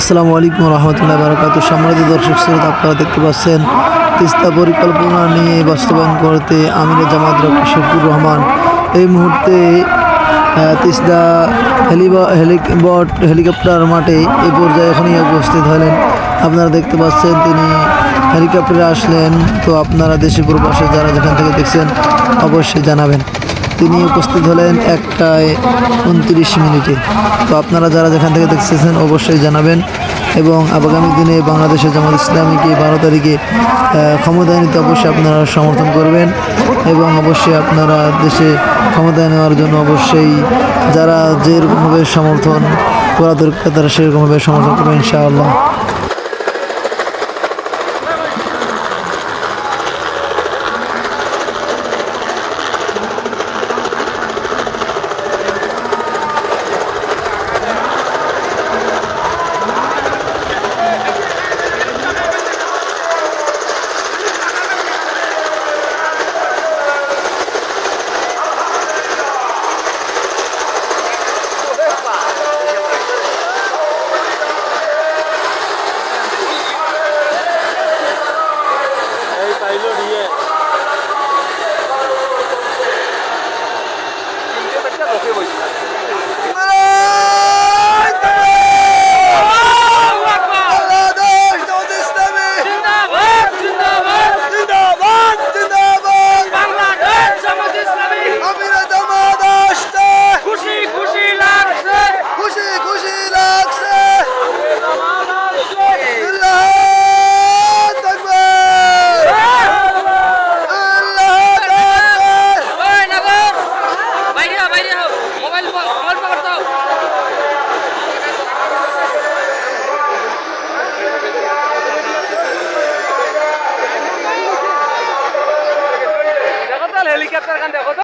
আসসালামু আলাইকুম রহমতুল্লাহ বারকাত সম্মানিত দর্শক, শ্রোতা, আপনারা দেখতে পাচ্ছেন তিস্তা পরিকল্পনা নিয়ে বাস্তবায়ন করতে আমির জামাত ডক্টর শফিকুর রহমান। এই মুহূর্তে তিস্তা হেলিবা হেলিকপ্ট হেলিকপ্টার মাঠে এই পর্যায়ে এখনই উপস্থিত হলেন। আপনারা দেখতে পাচ্ছেন তিনি হেলিকপ্টারে আসলেন। তো আপনারা দেশে প্রবাসে যারা যেখান থেকে দেখছেন, অবশ্যই জানাবেন। তিনি উপস্থিত হলেন একটায় উনত্রিশ মিনিটে। তো আপনারা যারা যেখান থেকে দেখতেছেন, অবশ্যই জানাবেন এবং আগামী দিনে বাংলাদেশের জামাত ইসলামীকে বারো তারিখে ক্ষমতায় নিতে অবশ্যই আপনারা সমর্থন করবেন এবং অবশ্যই আপনারা দেশে ক্ষমতায় নেওয়ার জন্য অবশ্যই যারা যেরকমভাবে সমর্থন করা দরকার, তারা সেরকমভাবে সমর্থন করবেন, ইনশাআল্লাহ। melodie. Quem tenta que é helicopter খান